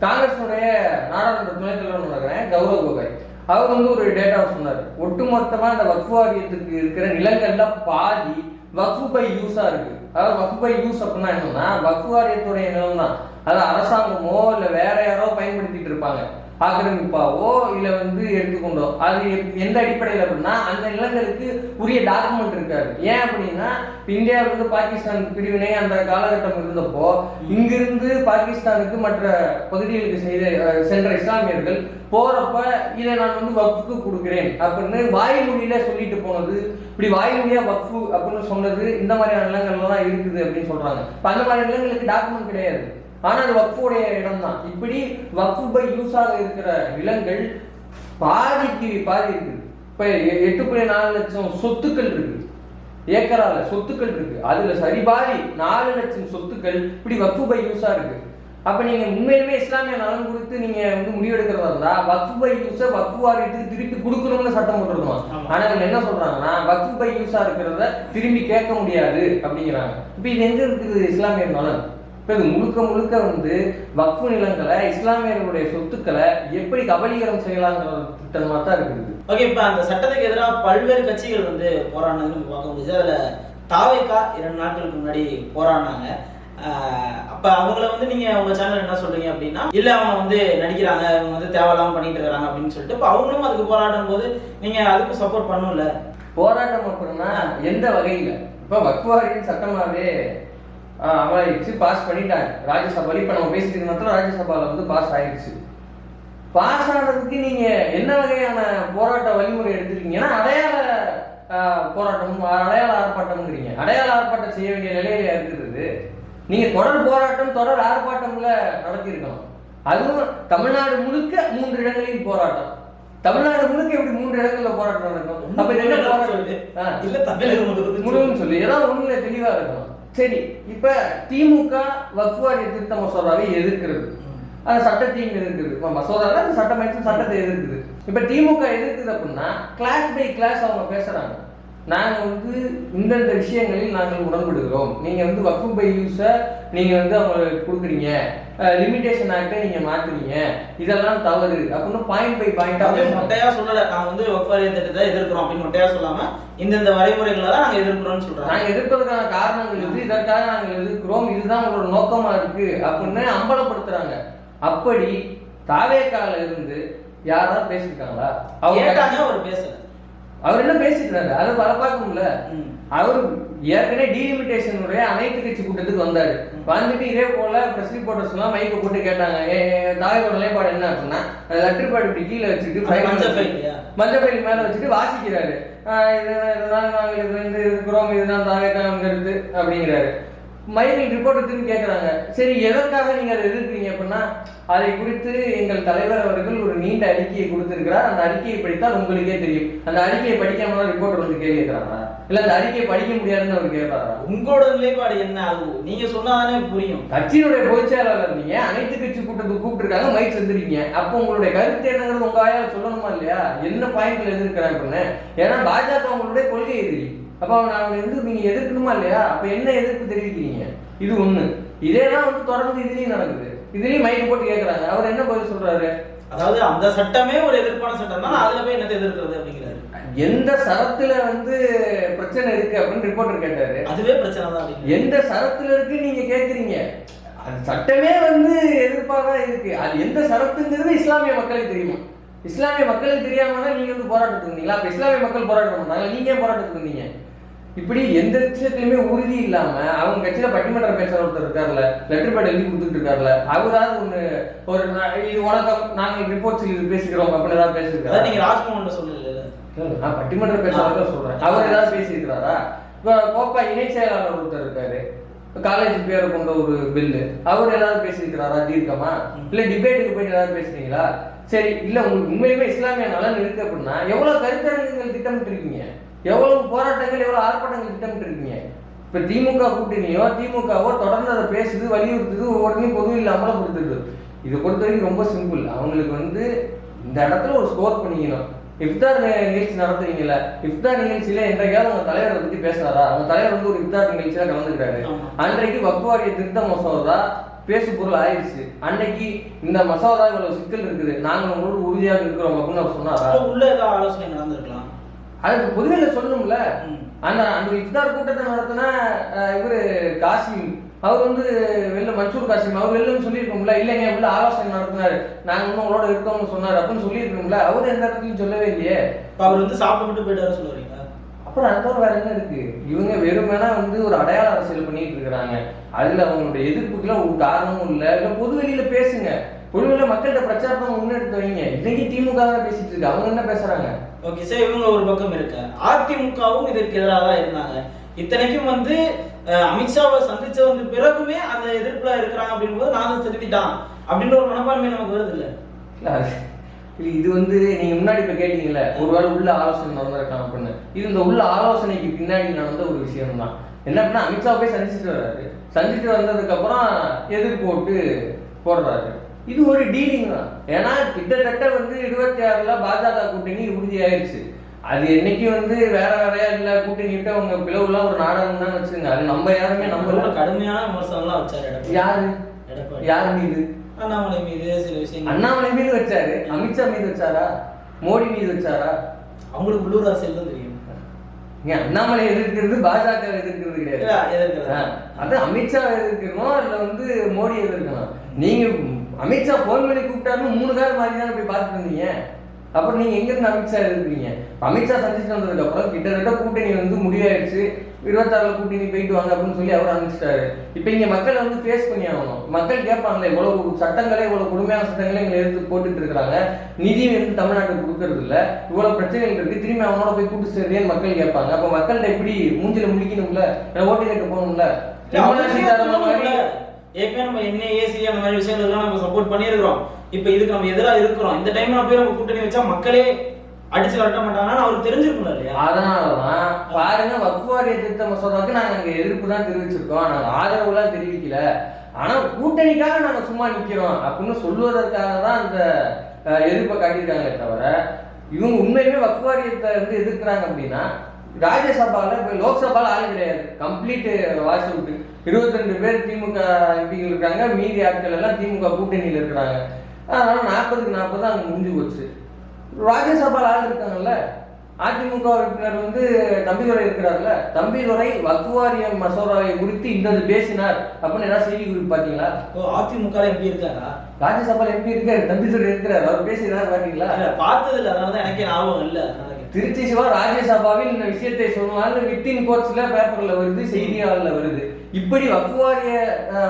காங்கிரஸுடைய நாடாளுமன்ற துணைத் தலைவர் கௌரவ் கோகாய் அவர் வந்து ஒரு டேட்டா சொன்னார். ஒட்டுமொத்தமா இந்த வக்ஃபு வாரியத்துக்கு இருக்கிற நிலங்கள்ல பாதி வக்ஃபு பை யூஸா இருக்கு. அதாவது வக்ஃபு பை யூஸ் அப்படின்னா என்னன்னா வக்ஃபு வாரியத்துடைய நிலம் தான் அது அரசாங்கமோ இல்ல வேற யாரோ பயன்படுத்திட்டு இருப்பாங்க. ஆக்கிரமிப்பாவோ இல்லை வந்து எடுத்துக்கொண்டோ? அது எந்த அடிப்படையில் அப்படின்னா அந்த நிலங்களுக்கு உரிய டாக்குமெண்ட் இருக்காது. ஏன் அப்படின்னா இப்ப இருந்து பாகிஸ்தான் பிரிவினை அந்த காலகட்டம் இருந்தப்போ இங்கிருந்து பாகிஸ்தானுக்கு மற்ற பகுதிகளுக்கு செய்த சென்ற இஸ்லாமியர்கள் போறப்ப இதை நான் வந்து வக்ஃபுக்கு கொடுக்குறேன் அப்படின்னு வாய்மொழியில சொல்லிட்டு போனது. இப்படி வாய்மொழியா வக்ஃபு அப்படின்னு சொன்னது இந்த மாதிரியான நிலங்கள்லாம் இருக்குது அப்படின்னு சொல்றாங்க. அந்த மாதிரி நிலங்களுக்கு டாக்குமெண்ட் கிடையாது. ஆனா அது வக்ஃபுடைய இடம் தான் இப்படி வக்ஃபு பை யூஸாக இருக்கிற நிலங்கள் பாதிக்கு பாதி இருக்குது. இப்ப எட்டு புள்ளி நாலு லட்சம் சொத்துக்கள் இருக்கு. ஏக்கரால சொத்துக்கள் இருக்கு. அதுல சரிபாதி நாலு லட்சம் சொத்துக்கள் இப்படி வக்ஃபு பை யூஸா இருக்கு. அப்ப நீங்க உண்மையிலுமே இஸ்லாமிய நலன் குறித்து நீங்க வந்து முடிவெடுக்கிறதா இருந்தா வக்ஃபு பை யூஸ வக்ஃபு வாரியத்துக்கு திருப்பி கொடுக்கணும்னு சட்டம் போட்டுருக்கோம். ஆனா இவங்க என்ன சொல்றாங்கன்னா வக்ஃபு பை யூஸா இருக்கிறத திரும்பி கேட்க முடியாது அப்படிங்கிறாங்க. இப்ப இது எங்க இருக்குது இஸ்லாமிய நலன்? இப்ப இது முழுக்க முழுக்க வந்து வக்ஃபு நிலங்களை இஸ்லாமியர்களுடைய சொத்துக்களை எப்படி கபலீகரம் செய்யலாங்கிற திட்டமா தான் இருக்குது. ஓகே இப்ப அந்த சட்டத்துக்கு எதிராக பல்வேறு கட்சிகள் வந்து போராடினது நம்ம பார்க்க முடியுது. அதுல தாவைக்கா இரண்டு நாட்களுக்கு முன்னாடி போராடினாங்க. அப்ப அவங்கள வந்து நீங்க உங்க சேனல் என்ன சொல்றீங்க அப்படின்னா இல்ல அவங்க வந்து நடிக்கிறாங்க அவங்க வந்து தேவையில்லாம பண்ணிட்டு இருக்காங்க அப்படின்னு சொல்லிட்டு இப்ப அவங்களும் அதுக்கு போராடும் போது நீங்க அதுக்கு சப்போர்ட் பண்ணும்ல போராட்டம் அப்படின்னா எந்த வகையில? இப்ப வக்வாரியின் சட்டமாவே அமலாயிடுச்சு பாஸ் பண்ணிட்டாங்க ராஜ்யசபால இப்ப நம்ம பேசிட்டு இருந்தோம் ராஜ்யசபால வந்து பாஸ் ஆயிடுச்சு பாஸ் ஆனதுக்கு நீங்க என்ன வகையான போராட்ட வழிமுறை எடுத்திருக்கீங்கன்னா அடையாள ஆஹ், போராட்டம் அடையாள ஆர்ப்பாட்டம்ங்கிறீங்க. அடையாள ஆர்ப்பாட்டம் செய்ய வேண்டிய நிலையில இருக்கிறது. நீங்க தொடர் போராட்டம் தொடர் ஆர்ப்பாட்டம்ல நடத்தியிருக்கணும் அதுவும் தமிழ்நாடு முழுக்க மூன்று இடங்களில் போராட்டம். தமிழ்நாடு முழுக்க எப்படி மூன்று இடங்கள்ல போராட்டம் நடக்கும். அப்ப என்ன போராட்டம். இல்ல தமிழகம் முழுவதும் சொல்லி. ஏதாவது ஒண்ணுல தெளிவா இருக்கணும். சரி இப்ப திமுக வக்ஃபார் திருத்த மசோதாவை எதிர்க்கிறது. அந்த சட்டத்தையும் எதிர்க்குது மசோதாவில் மசோதால அந்த சட்டமைச்சு சட்டத்தை எதிர்க்குது. இப்ப திமுக எதிர்க்குது அப்படின்னா கிளாஸ் பை கிளாஸ் அவங்க பேசுறாங்க. நாங்க வந்து இந்தந்த விஷயங்களில் நாங்கள் உடன்படுகிறோம். நீங்க வந்து வக்ஃபு பை யூஸ நீங்க வந்து அவங்களுக்கு கொடுக்குறீங்க. லிமிடேஷன் ஆக்டை நீங்க மாத்துறீங்க. இதெல்லாம் தவறு. அப்படின்னு பாயிண்ட் பை பாயிண்டா மொட்டையா சொல்லல. நான் வந்து ஒப்பாரிய திட்டத்தை எதிர்க்கிறோம் அப்படின்னு மொட்டையா சொல்லாம இந்தந்த வரைமுறைகளை தான் நாங்க எதிர்க்கிறோம்னு சொல்றாங்க. நாங்க எதிர்ப்பதற்கான காரணங்கள் இது. இதற்காக நாங்கள் எதிர்க்கிறோம். இதுதான் உங்களோட நோக்கமா இருக்கு அப்படின்னு அம்பலப்படுத்துறாங்க. அப்படி தாவேக்கால இருந்து யாராவது பேசியிருக்காங்களா அவங்க அவர் பேசல. அவர் என்ன பேசிக்கிறாரு? அதை வர பார்க்கணும்ல. அவர் ஏற்கனவே டீலிமிட்டேஷனுடைய அனைத்து கட்சி கூட்டத்துக்கு வந்தாரு. வந்துட்டு இதே போல பிரஸ் ரிப்போர்ட்டர்ஸ் எல்லாம் மைக்க போட்டு கேட்டாங்க. தாயோட நிலைப்பாடு என்ன அப்படின்னா லெட்டர் பேட் இப்படி கீழே வச்சுட்டு மஞ்சள் ஃபைல் மேல வச்சுட்டு வாசிக்கிறாரு. இதுதான் நாங்கள் இது இருக்கிறோம். இதுதான் தாவேக்கான கருத்து அப்படிங்கிறாரு. மைனிங் ரிப்போர்ட் திரும்பி கேட்குறாங்க சரி எதற்காக நீங்க அதை எதிர்க்கிறீங்க அப்படின்னா அதை குறித்து எங்கள் தலைவர் அவர்கள் ஒரு நீண்ட அறிக்கையை கொடுத்திருக்கிறார். அந்த அறிக்கையை படித்தால் உங்களுக்கே தெரியும். அந்த அறிக்கையை படிக்காம ரிப்போர்ட் வந்து கேள்வி கேட்கிறாரா? இல்ல அந்த அறிக்கையை படிக்க முடியாதுன்னு அவர் கேட்பாரா? உங்களோட நிலைப்பாடு என்ன? அது நீங்க சொன்னாதானே புரியும். கட்சியினுடைய பொதுச் செயலாளர் நீங்க அனைத்து கட்சி கூட்டத்துக்கு கூப்பிட்டுருக்காங்க மைக் செஞ்சிருக்கீங்க அப்போ உங்களுடைய கருத்து என்னங்கிறது உங்க வாயால சொல்லணுமா இல்லையா? என்ன பாயிண்ட்ல எதிர்க்கிறாங்க அப்படின்னு. ஏன்னா பாஜக உங்களுடைய கொள்கை எதிரி அப்ப அவங்க அவங்க வந்து நீங்க எதிர்க்கணுமா இல்லையா? அப்ப என்ன எதிர்ப்பு தெரிவிக்கிறீங்க? இது ஒண்ணு. இதேதான் வந்து தொடர்ந்து இதுலயும் நடக்குது. இதுலயும் மைக் போட்டு கேக்குறாங்க. அவர் என்ன பதில் சொல்றாரு? அதாவது அந்த சட்டமே ஒரு எதிர்ப்பான சட்டம் தான். அதுல போய் என்னத்தை எதிர்க்கிறது அப்படிங்கிறாரு. எந்த சரத்துல வந்து பிரச்சனை இருக்கு அப்படின்னு ரிப்போர்ட்டர் கேட்டாரு. அதுவே பிரச்சனை தான். எந்த சரத்துல இருக்கு நீங்க கேக்குறீங்க? அது சட்டமே வந்து எதிர்ப்பாக தான் இருக்கு. அது எந்த சரத்துங்கிறது இஸ்லாமிய மக்களுக்கு தெரியுமா? இஸ்லாமிய மக்களுக்கு தெரியாம தான் நீங்க வந்து போராட்டத்துக்கு இருந்தீங்களா அப்ப இஸ்லாமிய மக்கள் போராட்டம் பண்ணாங்க நீங்க போராட்டத்துக்கு இருந்தீங்க இப்படி எந்த விஷயத்துலயுமே உறுதி இல்லாம அவங்க கட்சியில பட்டிமன்ற பேசுற ஒருத்தர் இருக்காருல்ல லெட்டர் பேட் எழுதி கொடுத்துட்டு இருக்காருல்ல அவராவது ஒண்ணு ஒரு இது வணக்கம் நாங்கள் ரிப்போர்ட்ஸ் இது பேசிக்கிறோம் அப்படின்னு ஏதாவது அதாவது பேசியிருக்காரு நீங்க ராஜ்மோகன் சொல்லல நான் பட்டிமன்ற பேசுறத சொல்றேன். அவர் ஏதாவது பேசியிருக்கிறாரா? இப்ப கோப்பா இணை செயலாளர் ஒருத்தர் இருக்காரு. காலேஜ் பேரை கொண்ட ஒரு பில்லு அவர் ஏதாவது பேசியிருக்கிறாரா? தீர்க்கமா? இல்ல டிபேட்டுக்கு போயிட்டு ஏதாவது பேசுறீங்களா சரி இல்ல உங்களுக்கு உண்மையிலுமே இஸ்லாமிய நலன் இருக்கு அப்படின்னா எவ்வளவு கருத்தரங்குகள் திட்டமிட்டு இருக்கீங்க எவ்வளவு போராட்டங்கள் எவ்வளவு ஆர்ப்பாட்டங்கள் திட்டமிட்டு இருக்கீங்க இப்ப திமுக கூட்டணியோ திமுகவோ தொடர்ந்து அதை பேசுது வலியுறுத்துது உடனே பொது இல்லாமல கொடுத்துருது. இதை பொறுத்த வரைக்கும் ரொம்ப சிம்பிள். அவங்களுக்கு வந்து இந்த இடத்துல ஒரு ஸ்கோர் பண்ணிக்கணும். இஃப்தார் நிகழ்ச்சி நடத்துறீங்கல்ல இஃப்தார் நிகழ்ச்சியில என்றைக்காவது உங்க தலைவரை பத்தி பேசுறாரா அவங்க தலைவர் வந்து ஒரு இஃப்தார் நிகழ்ச்சியில கலந்துக்கிறாரு. அன்றைக்கு வக்வாரிய திருத்த மசோதா பேசு பொருள் ஆயிடுச்சு அன்னைக்கு இந்த மசோதா இவ்வளவு சிக்கல் இருக்குது. நாங்க உங்களோட உறுதியாக இருக்கிறோம் அப்படின்னு சொன்னாரா? உள்ள ஆலோசனை நடந்திருக்கலாம். அதுக்கு பொதுவெளியில சொல்லணும்ல. அந்த அந்த இஃப்தார் கூட்டத்தை நடத்தின இவரு காசிம். அவர் வந்து வெளில மன்சூர் காசிம். அவர் வெளிலன்னு சொல்லியிருக்கோம்ல? இல்லைங்க உள்ள ஆலோசனை நடத்தினாரு. நாங்க இன்னும் உங்களோட இருக்கோம்னு சொன்னாரு. அப்படின்னு சொல்லியிருக்கோம்ல? அவர் எந்த இடத்துலயும் சொல்லவே இல்லையே. அவர் வந்து சாப்பிட்டு போயிட்டாரு சொல்ல வரீங்களா அப்புறம் அடுத்த வேற என்ன இருக்கு? இவங்க வெறுமனா வந்து ஒரு அடையாள அரசியல் பண்ணிட்டு இருக்கிறாங்க. அதுல அவங்களுடைய எதிர்ப்புக்குலாம் ஒரு காரணமும் இல்ல. இல்ல பொது வெளியில பேசுங்க. வெளியில மக்கள்கிட்ட பிரச்சாரத்தை முன்னெடுத்து வைங்க. இன்னைக்கு திமுக தான் பேசிட்டு இருக்கு. அவங்க என்ன பேசுறாங்க? ஓகே சார் இவங்க ஒரு பக்கம் இருக்க? அதிமுகவும் இதற்கு எதிராக தான் இருந்தாங்க. இத்தனைக்கும் வந்து அமித்ஷாவை சந்திச்ச வந்து பிறகுமே அந்த எதிர்ப்புல இருக்கிறாங்க அப்படிங்கும்போது நான் திருத்திட்டான். அப்படின்ற ஒரு மனப்பான்மை நமக்கு வருது இல்ல, இது வந்து நீங்க முன்னாடி இப்ப கேட்டீங்கல்ல ஒருவேளை உள்ள ஆலோசனை நடந்திருக்கலாம் அப்படின்னு இது இந்த உள்ள ஆலோசனைக்கு பின்னாடி நடந்த ஒரு விஷயம் தான் என்ன அப்படின்னா அமித்ஷா போய் சந்திச்சுட்டு வர்றாரு. சந்திச்சுட்டு வந்ததுக்கு அப்புறம் எதிர்ப்பு போட்டு போடுறாரு. இது ஒரு டீலிங் தான். ஏன்னா கிட்டத்தட்ட வந்து இருபத்தி ஆறுல பாஜக கூட்டணி உறுதியாயிருச்சு. அது என்னைக்கு வந்து வேற வேறையா இல்ல கூட்டணி விட்டு அவங்க பிளவுலாம் ஒரு நாடகம் தான் வச்சுங்க அது நம்ம யாருமே நம்பல. கடுமையான விமர்சனம்லாம் வச்சாரு யாரு? யார் மீது? அண்ணாமலை மீது சில விஷயங்கள். அண்ணாமலை மீது வச்சாரு. அமித்ஷா மீது வச்சாரா? மோடி மீது வச்சாரா? அவங்களுக்கு உள்ளூர் அரசியல் தான் தெரியும். அண்ணாமலை எதிர்க்கிறது பாஜக எதிர்க்கிறது கிடையாது. அது அமித்ஷா எதிர்க்கணும் இல்ல வந்து மோடி எதிர்க்கணும்? நீங்க அமித்ஷா போன் பண்ணி கூப்பிட்டாருன்னு மூணு கால் மாதிரி தானே போய் பார்த்துட்டு இருந்தீங்க? அப்புறம் நீங்க எங்க இருந்து அமித்ஷா எதிர்க்கிறீங்க அமித்ஷா சந்திச்சுட்டு வந்ததுக்கு அப்புறம் கிட்டத்தட்ட கூட்டணி வந்து முடிவாயிடுச்சு இருபத்தாறுல கூட்டணி போயிட்டு வாங்க அப்படின்னு சொல்லி அவர் அனுப்பிச்சிட்டாரு. இப்ப இங்க மக்களை வந்து ஃபேஸ் பண்ணி ஆகணும். மக்கள் கேட்பாங்களே இவ்வளவு சட்டங்களே இவ்வளவு கொடுமையான சட்டங்களே எங்களை எடுத்து போட்டுட்டு இருக்காங்க நிதி வந்து தமிழ்நாட்டுக்கு கொடுக்கறது இல்ல. இவ்வளவு பிரச்சனைகள் இருக்கு. திரும்பி அவனோட போய் கூட்டு சேர்றேன்னு மக்கள் கேட்பாங்க. அப்ப மக்கள்கிட்ட எப்படி மூஞ்சில முடிக்கணும்ல ஓட்டு கேட்க போகணும்ல? நிர்மலா சீதாராமன் மாதிரி. ஏற்கனவே நம்ம என்ஏஏசி அந்த மாதிரி விஷயங்கள் எல்லாம் நம்ம சப்போர்ட் பண்ணியிருக்கிறோம். இப்போ இதுக்கு நம்ம எதிராக இருக்கிறோம். இந்த டைம்ல போய் நம்ம கூட்டணி வச்சா மக்களே அடிச்சு வரட்ட மாட்டாங்கன்னு அவருக்கு தெரிஞ்சிருக்கணும் இல்லையா? அதனாலதான் பாருங்க வக்ஃபு வாரிய திருத்த மசோதாவுக்கு நாங்க அங்க எதிர்ப்பு தான் தெரிவிச்சிருக்கோம். நாங்க ஆதரவுலாம் தெரிவிக்கல. ஆனா கூட்டணிக்காக நாங்க சும்மா நிக்கிறோம் அப்படின்னு சொல்லுவதற்காக தான் அந்த எதிர்ப்பை காட்டியிருக்காங்களே தவிர இவங்க உண்மையுமே வக்ஃபாரியத்தை வந்து எதிர்க்கிறாங்க அப்படின்னா ராஜ்யசபால இப்ப லோக்சபால ஆளு கிடையாது. கம்ப்ளீட் வாய்ஸ் அவுட் இருபத்தி ரெண்டு பேர் திமுக எம்பிகள் இருக்காங்க. மீதி ஆட்கள் எல்லாம் திமுக கூட்டணியில இருக்கிறாங்க. அதனால நாற்பதுக்கு நாற்பது அங்க முடிஞ்சு போச்சு. ராஜ்யசபால ஆள் இருக்காங்கல்ல? அதிமுக உறுப்பினர் வந்து தம்பிதுரை இருக்கிறார்ல? தம்பிதுரை வக்வாரியம் மசோதாவை குறித்து இன்னது பேசினார் அப்படின்னு ஏதாவது செய்தி குறிப்பு பாத்தீங்களா ஓ அதிமுக எப்படி இருக்காரா? ராஜ்யசபால எப்படி இருக்காரு தம்பிதுரை இருக்கிறார். அவர் பேசினார் பாத்தீங்களா? பார்த்தது இல்ல அதனாலதான் எனக்கே ஞாபகம் இல்ல. அதனால. திருச்சி சிவா ராஜ்யசபாவில் இந்த விஷயத்தை சொன்னாலும் வித்தின் கோட்ஸ்ல பேப்பர்ல வருது செய்தியாளர்ல வருது. இப்படி வக்குவாரிய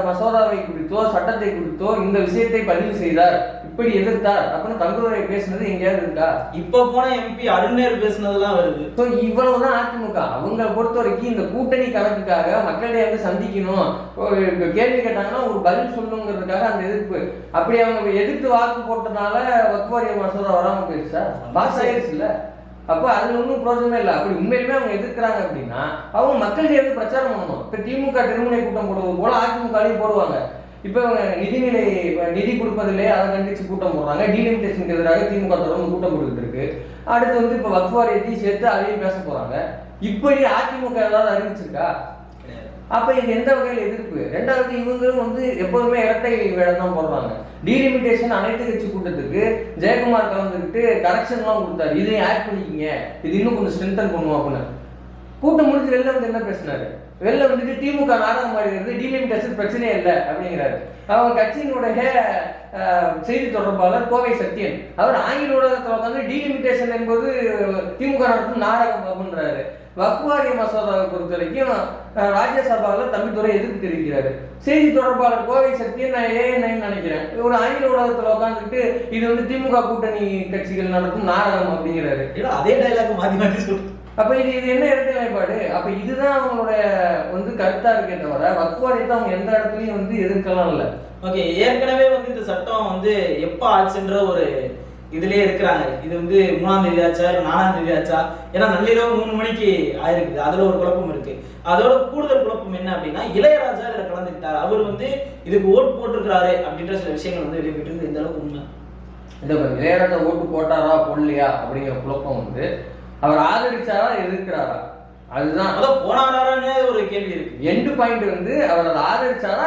மசோதாவை குறித்தோ சட்டத்தை குறித்தோ இந்த விஷயத்தை பதிவு செய்தார். இப்படி எதிர்த்தார். அப்படின்னு தங்குதுரை பேசுனது எங்கேயாவது இருக்கா? இப்ப போன எம்பி அருணேர் பேசுனதெல்லாம் வருது. ஸோ இவ்வளவுதான் அதிமுக. அவங்க பொறுத்த வரைக்கும் இந்த கூட்டணி கணக்குக்காக மக்களிடையே வந்து சந்திக்கணும். கேள்வி கேட்டாங்கன்னா ஒரு பதில் சொல்லணுங்கிறதுக்காக அந்த எதிர்ப்பு. அப்படி அவங்க எதிர்த்து வாக்கு போட்டனால வக்குவாரிய மசோதா வராம போயிடுச்சா பாஸ் ஆயிடுச்சு இல்ல அப்போ அதுல ஒன்றும் பிரோஜனமே இல்லை. அப்படி உண்மையிலுமே அவங்க எதிர்க்கிறாங்க அப்படின்னா அவங்க மக்கள்கிட்ட வந்து பிரச்சாரம் பண்ணணும். இப்போ திமுக திருமுனை கூட்டம் போடுவது போல அதிமுகலையும் போடுவாங்க. இப்போ இவங்க நிதிநிலை நிதி கொடுப்பதில்லையே அதை கண்டிச்சு கூட்டம் போடுறாங்க. டீலிமிட்டேஷனுக்கு எதிராக திமுக தொடர்ந்து கூட்டம் போட்டுக்கிட்டு இருக்கு. அடுத்து வந்து இப்போ வக்ஃபாரியத்தையும் சேர்த்து அதையும் பேச போறாங்க. இப்படி அதிமுக ஏதாவது அறிவிச்சிருக்கா? அப்போ இது எந்த வகையில் எதிர்ப்பு? ரெண்டாவது இவங்களும் வந்து எப்போதுமே இரட்டை வேடம் தான் போடுறாங்க டீலிமிட்டேஷன் அனைத்து கட்சி கூட்டத்துக்கு ஜெயக்குமார் கலந்துக்கிட்டு கரெக்ஷன்லாம் கொடுத்தாரு. இதையும் ஆட் பண்ணிக்கிங்க. இது இன்னும் கொஞ்சம் ஸ்ட்ரென்தன் பண்ணுவோம் அப்படின்னு. கூட்டம் முடிஞ்சு வெளில வந்து என்ன பேசினாரு? வெளில வந்துட்டு திமுக நாடகம் ஆடுகிறது டீலிமிட்டேஷன் பிரச்சனையே இல்லை அப்படிங்கிறாரு. அவங்க கட்சியினுடைய செய்தி தொடர்பாளர் கோவை சத்யன். அவர் ஆங்கில ஊடகத்தில் உட்காந்து டீலிமிட்டேஷன் என்பது திமுக நடத்தும் நாடகம் அப்படின்றாரு. வக்வாரிய மசோதாவை பொறுத்த வரைக்கும் ராஜ்யசபாவில் தம்பித்துறை எதிர்ப்பு தெரிவிக்கிறாரு. செய்தி தொடர்பாளர் கோவை சத்யன் நான் ஏஎன்ஐன்னு நினைக்கிறேன். ஒரு ஆங்கில ஊடகத்தில் உட்காந்துக்கிட்டு இது வந்து திமுக கூட்டணி கட்சிகள் நடத்தும் நாடகம் அப்படிங்கிறாரு. அதே டைலாக் மாத்தி மாத்தி சொல்லு அப்ப இது இது என்ன இரட்டை நிலைப்பாடு? அப்ப இதுதான் அவங்களுடைய வந்து கருத்தா இருக்கே தவிர வக்வாரியத்தை அவங்க எந்த இடத்துலயும் வந்து எதிர்க்கலாம் இல்ல. ஓகே ஏற்கனவே வந்து இந்த சட்டம் வந்து எப்ப ஆச்சுன்ற ஒரு இதுலயே இருக்கிறாங்க. இது வந்து மூணாம் தேதி ஆச்சா இல்ல நாலாம் தேதி ஆச்சா? ஏன்னா நள்ளிரவு மூணு மணிக்கு ஆயிருக்குது. அதுல ஒரு குழப்பம் இருக்கு. அதோட கூடுதல் குழப்பம் என்ன அப்படின்னா இளையராஜா இதுல கலந்துக்கிட்டார். அவர் வந்து இதுக்கு ஓட்டு போட்டிருக்கிறாரு அப்படின்ற சில விஷயங்கள் வந்து வெளியிட்டு இந்த அளவுக்கு உண்மை. பாருங்க, இளையராஜா ஓட்டு போட்டாரா போடலையா அப்படிங்கிற குழப்பம் வந்து அவர் ஆதரிச்சாரா எதிர்க்கிறாரா அதுதான். அதான் போனாரான்னு ஒரு கேள்வி இருக்கு. எண்டு பாயிண்ட் வந்து அவர் அதை ஆதரிச்சாரா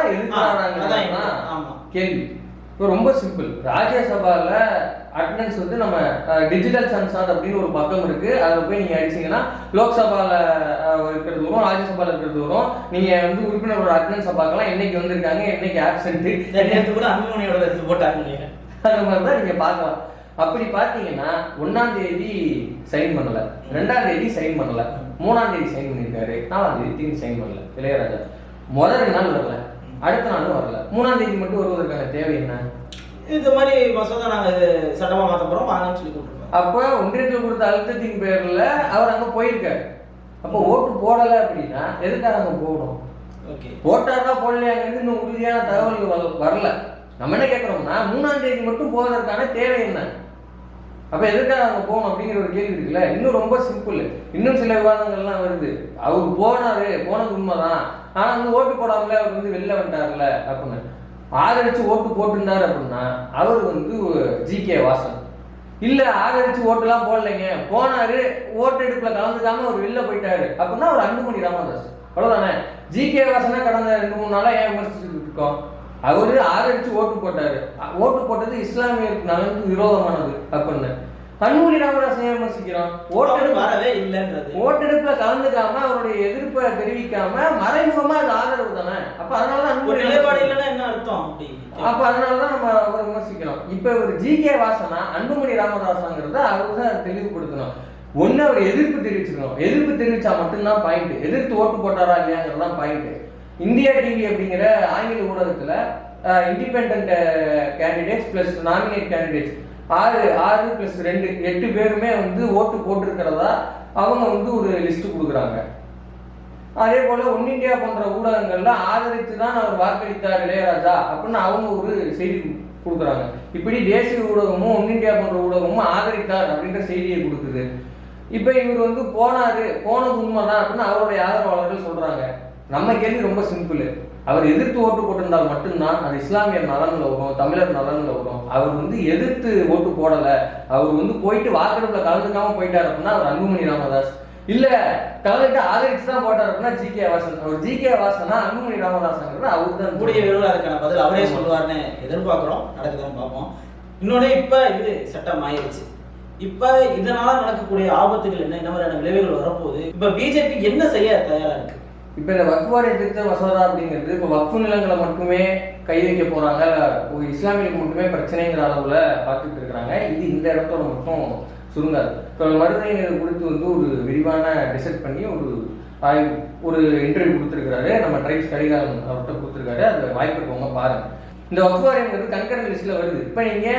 ஆமா. கேள்வி. இப்போ ரொம்ப சிம்பிள் ராஜ்யசபால அட்டண்டன்ஸ் வந்து நம்ம டிஜிட்டல் சன்சார் அப்படின்னு ஒரு பக்கம் இருக்கு. அதுல போய் நீங்க அடிச்சீங்கன்னா லோக்சபால அஹ், இருக்கிறது வரும் ராஜ்யசபால இருக்கிறது வரும். நீங்க வந்து உறுப்பினரோட அட்டண்டன்ஸ் பார்க்கலாம். என்னைக்கு வந்திருக்காங்க என்னைக்கு ஆப்சென்ட் நேரத்து கூட அன்புமணியோட எடுத்து போட்டாங்க. அந்த மாதிரி தான் நீங்க பார்க்கலாம். அப்படி பார்த்தீங்கன்னா ஒன்னாம் தேதி சைன் பண்ணல. ரெண்டாம் தேதி சைன் பண்ணல. மூணாம் தேதி சைன் பண்ணியிருக்காரு. நாலாம் தேதி திரும்பி சைன் பண்ணல. இளையராஜா. முதல் நாள் வரல. அடுத்த நாளும் வரல. மூணாம் தேதி மட்டும் வருவதற்கான தேவை என்ன? இந்த மாதிரி மசோதா நாங்க இது சட்டமா மாத்த போறோம் வாங்கன்னு சொல்லி கூப்பிட்டுருக்கோம் அப்போ ஒன்றியத்தில் கொடுத்த அழுத்தத்தின் பேர்ல அவர் அங்க போயிருக்காரு. அப்போ ஓட்டு போடல அப்படின்னா எதுக்காக அங்க போகணும்? ஓகே. போட்டாரா போடலையாங்கிறது இன்னும் உறுதியான தகவல்கள் வர- வரல. நம்ம என்ன கேட்குறோம்னா மூணாம் தேதி மட்டும் போவதற்கான தேவை என்ன? அப்போ எதுக்காக அங்கே போகணும் அப்படிங்கிற ஒரு கேள்வி இருக்குல்ல? இன்னும் ரொம்ப சிம்பிள் இன்னும் சில விவாதங்கள்லாம் வருது. அவர் போனாரு போனது உண்மைதான். ஆனால் வந்து ஓட்டு போடாமல அவர் வந்து வெளில வந்துட்டார்ல அப்படின்னு. ஆதரிச்சு ஓட்டு போட்டிருந்தாரு அப்படின்னா அவர் வந்து ஜி கே வாசன். இல்லை ஆதரிச்சு ஓட்டுலாம் போடலைங்க. போனாரு எடுப்பில் கலந்துக்காம அவர் வெளில போயிட்டாரு. அப்படின்னா அவர் அன்புமணி ராமதாஸ். அவ்வளோதானே ஜி கே வாசனா கடந்த ரெண்டு மூணு நாளாக ஏன் விமர்சிச்சுட்டு இருக்கோம்? அவரு ஆதரிச்சு ஓட்டு போட்டாரு. ஓட்டு போட்டது இஸ்லாமியருக்கு நலனுக்கு விரோதமானது அப்படின்னு அன்புமணி ராமதாஸ் ஏன் விமர்சிக்கிறோம் ஓட்டெடுப்பு வரவே இல்லைன்றது. ஓட்டெடுப்புல கலந்துக்காம அவருடைய எதிர்ப்பை தெரிவிக்காம மறைமுகமா அது ஆதரவு தானே? அப்ப அதனாலதான் அன்புமணி நிலைப்பாடு இல்லைன்னா என்ன அர்த்தம் அப்ப அதனாலதான் நம்ம அவரை விமர்சிக்கிறோம். இப்ப ஒரு ஜி கே வாசனா அன்புமணி ராமதாசாங்கிறத அவர் தான் தெளிவுபடுத்தணும். ஒண்ணு அவர் எதிர்ப்பு தெரிவிச்சிருக்கணும் எதிர்ப்பு தெரிவிச்சா மட்டும்தான் பாயிண்ட் எதிர்த்து ஓட்டு போட்டாரா இல்லையாங்கிறது தான் பாயிண்ட் இந்தியா டிவி அப்படிங்கிற ஆங்கில ஊடகத்துல independent candidates plus nominate candidates ஆறு ஆறு பிளஸ் ரெண்டு எட்டு பேருமே வந்து ஓட்டு போட்டிருக்கிறதா அவங்க வந்து ஒரு லிஸ்ட் கொடுக்குறாங்க. அதே போல ஒன் இந்தியா போன்ற ஊடகங்கள்ல ஆதரித்து தான் அவர் வாக்களித்தார் இளையராஜா அப்படின்னு அவங்க ஒரு செய்தி கொடுக்குறாங்க. இப்படி தேசிய ஊடகமும் ஒன் இந்தியா போன்ற ஊடகமும் ஆதரித்தார் அப்படின்ற செய்தியை கொடுக்குது. இப்ப இவர் வந்து போனாரு போனது உண்மைதான் அப்படின்னு அவருடைய ஆதரவாளர்கள் சொல்றாங்க. நம்ம கேள்வி ரொம்ப சிம்பிள் அவர் எதிர்த்து ஓட்டு போட்டிருந்தால் மட்டும்தான் அது இஸ்லாமியர் நலன்ல வரும் தமிழர் நலன்ல வரும் அவர் வந்து எதிர்த்து ஓட்டு போடலை. அவர் வந்து போயிட்டு வாக்கெடுப்புல கலந்துக்காம போயிட்டார் அப்படின்னா அவர் அன்புமணி ராமதாஸ். இல்ல கலந்துட்டு ஆதரிச்சு தான் போட்டார் அப்படின்னா ஜி கே வாசன். அவர் ஜி கே வாசனா அன்புமணி ராமதாசன் அவர் தான் கூடிய விரைவில் அதுக்கான பதில் அவரே சொல்லுவார்னு எதிர்பார்க்கிறோம். நடக்குதுன்னு பார்ப்போம். இன்னொன்னு இப்ப இது சட்டம் ஆயிருச்சு. இப்ப இதனால நடக்கக்கூடிய ஆபத்துகள் என்ன? என்ன மாதிரியான விளைவுகள் வரப்போகுது? இப்ப பிஜேபி என்ன செய்ய தயாரா இருக்கு? இப்ப இந்த வக்ஃபாரிய திருத்த மசோதா அப்படிங்கிறது இப்ப வக்ஃபு நிலங்களை மட்டுமே கை வைக்க போறாங்க. ஒரு இஸ்லாமியர்களுக்கு மட்டுமே பிரச்சனைங்கிற அளவுல பார்த்துட்டு இருக்கிறாங்க இது இந்த இடத்தோட மட்டும் சுருங்காது. இப்போ மருதையினர் குறித்து வந்து ஒரு விரிவான டிசைட் பண்ணி ஒரு ஒரு இன்டர்வியூ கொடுத்துருக்காரு நம்ம ட்ரைப்ஸ் கரிகாலன் அவர்கிட்ட கொடுத்துருக்காரு. அது வாய்ப்பு இருக்கவங்க பாருங்க. இந்த வக்ஃப் வாரியங்கிறது கண்கரண்ட் லிஸ்ட்ல வருது. இப்போ நீங்க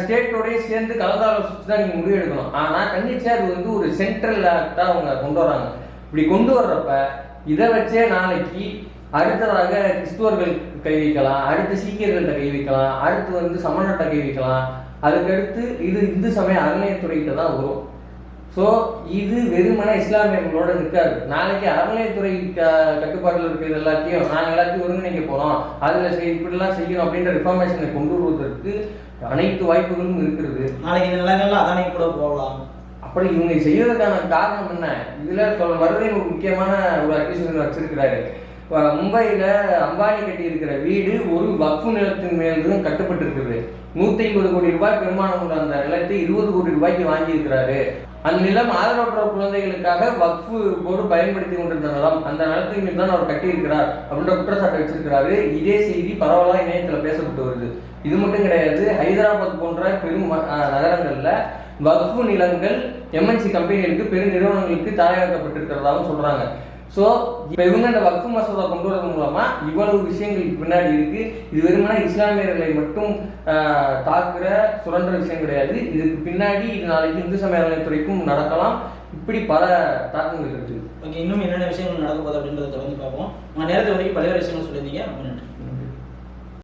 ஸ்டேட்டோடய சேர்ந்து கலந்தாலோசிச்சு தான் நீங்க முடிவு எடுக்கணும். ஆனா கண்டிச்சா அது வந்து ஒரு சென்ட்ரல் ஆக்டா அவங்க கொண்டு வராங்க. இப்படி கொண்டு வர்றப்ப இதை வச்சே நாளைக்கு அடுத்ததாக கிறிஸ்துவர்கள் கை வைக்கலாம் அடுத்து சீக்கியர்கள்ட்ட கை வைக்கலாம் அடுத்து வந்து சமணர்கிட்ட கை வைக்கலாம். அதுக்கடுத்து இது இந்து சமய அறநிலையத்துறைகிட்ட தான் வரும். ஸோ இது வெறுமனே இஸ்லாமியர்களோட நிற்காது. நாளைக்கு அறநிலையத்துறை க கட்டுப்பாட்டில் இருக்கிறது எல்லாத்தையும் நாங்கள் எல்லாத்தையும் ஒருங்கிணைக்க போகிறோம் அதில் செய் இப்படிலாம் செய்யணும் அப்படின்ற ரிஃபார்மேஷனை கொண்டு வருவதற்கு அனைத்து வாய்ப்புகளும் இருக்கிறது. நாளைக்கு இந்த நிலங்கள்லாம் அதானே கூட போகலாம். அப்படி இவங்க செய்யறதுக்கான காரணம் என்ன? இதில் சொல்ல ஒரு முக்கியமான ஒரு அக்யூசன் வச்சிருக்கிறாரு. மும்பையில் மும்பையில அம்பானி கட்டி இருக்கிற வீடு ஒரு வக்ஃபு நிலத்தின் மேலும் கட்டுப்பட்டு இருக்குது நூற்றி ஐம்பது கோடி ரூபாய் பெருமானம் உள்ள அந்த நிலத்தை இருபது கோடி ரூபாய்க்கு வாங்கியிருக்கிறாரு. அந்த நிலம் ஆதரவற்ற குழந்தைகளுக்காக வக்ஃபு போர்டு பயன்படுத்தி கொண்டிருந்த நிலம் அந்த நிலத்தின் மீது தான் அவர் கட்டியிருக்கிறார் அப்படின்ற குற்றச்சாட்டை வச்சிருக்கிறாரு. இதே செய்தி பரவலாக இணையத்தில் பேசப்பட்டு வருது. இது மட்டும் கிடையாது ஹைதராபாத் போன்ற பெரும் நகரங்களில் வக்ஃபு நிலங்கள் எம்என்சி கம்பெனிகளுக்கு பெரு நிறுவனங்களுக்கு தாயாக்கப்பட்டிருக்கிறதாவும் சொல்றாங்க. ஸோ இப்போ இவங்க இந்த வக்ஃபு மசோதா கொண்டு வரது மூலமா இவ்வளவு விஷயங்கள் பின்னாடி இருக்கு. இது வெறுமனா இஸ்லாமியர்களை மட்டும் தாக்குற சுரண்ட விஷயம் கிடையாது. இதுக்கு பின்னாடி இது நாளைக்கு இந்து சமய அறநிலையத்துறைக்கும் நடக்கலாம். இப்படி பல தாக்கங்கள் இருக்கு ஓகே இன்னும் என்னென்ன விஷயங்கள் நடக்க போகுது அப்படின்றத தொடர்ந்து பார்ப்போம். உங்க நேரத்தை வரைக்கும் பல்வேறு விஷயங்கள் சொல்லியிருந்தீங்க. ரொம்ப நன்றி.